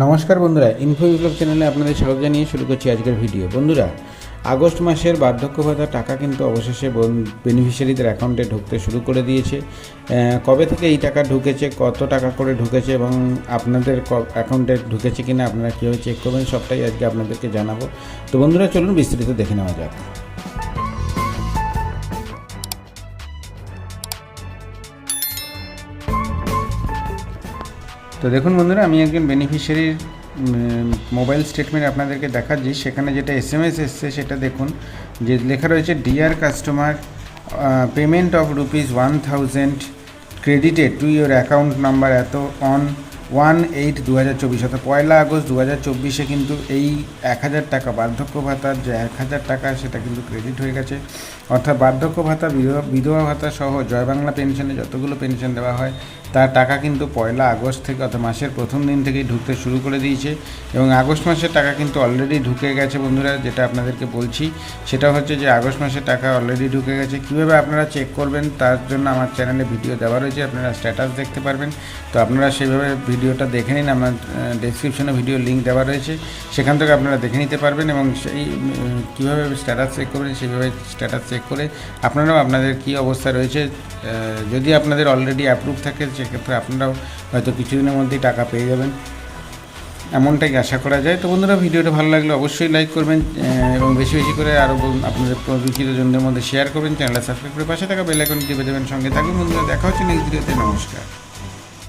নমস্কার বন্ধুরা ইনফো বিপ্লব চ্যানেলে আপনাদের স্বাগত জানিয়ে শুরু করছি আজকের ভিডিও বন্ধুরা, আগস্ট মাসের বার্ধক্য ভাতা টাকা কিন্তু অবশেষে বেনিফিশিয়ারিদের অ্যাকাউন্টে ঢুকতে শুরু করে দিয়েছে। কবে থেকে এই টাকা ঢুকেছে, কত টাকা করে ঢুকেছে এবং আপনাদের অ্যাকাউন্টে ঢুকেছে কিনা আপনারা কীভাবে চেক করবেন, সবটাই আজকে আপনাদেরকে জানাব। তো বন্ধুরা, চলুন বিস্তারিত দেখে নেওয়া যাক। তো দেখুন বন্ধুরা, আমি একজন বেনিফিশিয়ারির মোবাইল স্টেটমেন্ট আপনাদেরকে দেখাচ্ছি। সেখানে যেটা এস এম এস এসছে সেটা দেখুন, যে লেখা রয়েছে dear customer payment of rupees one thousand credited to your account number এত অন ওয়ান এইট দু হাজার চব্বিশ অর্থাৎ পয়লা আগস্ট দু হাজার চব্বিশে কিন্তু এই এক হাজার টাকা বার্ধক্য ভাতার যে এক হাজার টাকা সেটা কিন্তু ক্রেডিট হয়ে গেছে। অর্থাৎ বার্ধক্য ভাতা, বিধবা ভাতা সহ জয় বাংলা পেনশনে যতগুলো পেনশন দেওয়া হয় তার টাকা কিন্তু পয়লা আগস্ট থেকে অর্থাৎ মাসের প্রথম দিন থেকেই ঢুকতে শুরু করে দিয়েছে এবং আগস্ট মাসের টাকা কিন্তু অলরেডি ঢুকে গেছে বন্ধুরা, যেটা আপনাদেরকে বলছি। সেটা হচ্ছে যে আগস্ট মাসের টাকা অলরেডি ঢুকে গেছে। কীভাবে আপনারা চেক করবেন, তার জন্য আমার চ্যানেলে ভিডিও দেওয়া রয়েছে, আপনারা স্ট্যাটাস দেখতে পারবেন। তো আপনারা সেইভাবে ভিডিওটা দেখে নিন, আমার ডেসক্রিপশনে ভিডিও লিঙ্ক দেওয়া রয়েছে, সেখান থেকে আপনারা দেখে নিতে পারবেন এবং সেই কীভাবে স্ট্যাটাস চেক করবেন সেইভাবে স্ট্যাটাস চেক করে আপনারাও আপনাদের কী অবস্থা রয়েছে যদি আপনাদের অলরেডি অ্যাপ্রুভ থাকে, সেক্ষেত্রে আপনারাও হয়তো কিছুদিনের মধ্যেই টাকা পেয়ে যাবেন। এমনটাই আশা করা যায়। তো বন্ধুরা, ভিডিওটা ভালো লাগলে অবশ্যই লাইক করবেন এবং বেশি বেশি করে আরও আপনাদের পরিচিত জনদের মধ্যে শেয়ার করবেন চ্যানেলটা সাবস্ক্রাইব করে পাশে থাকা বেল আইকন টিপে দেবেন, সঙ্গে থাকবেন বন্ধুরা, দেখা হচ্ছে নেক্সট ভিডিওতে নমস্কার।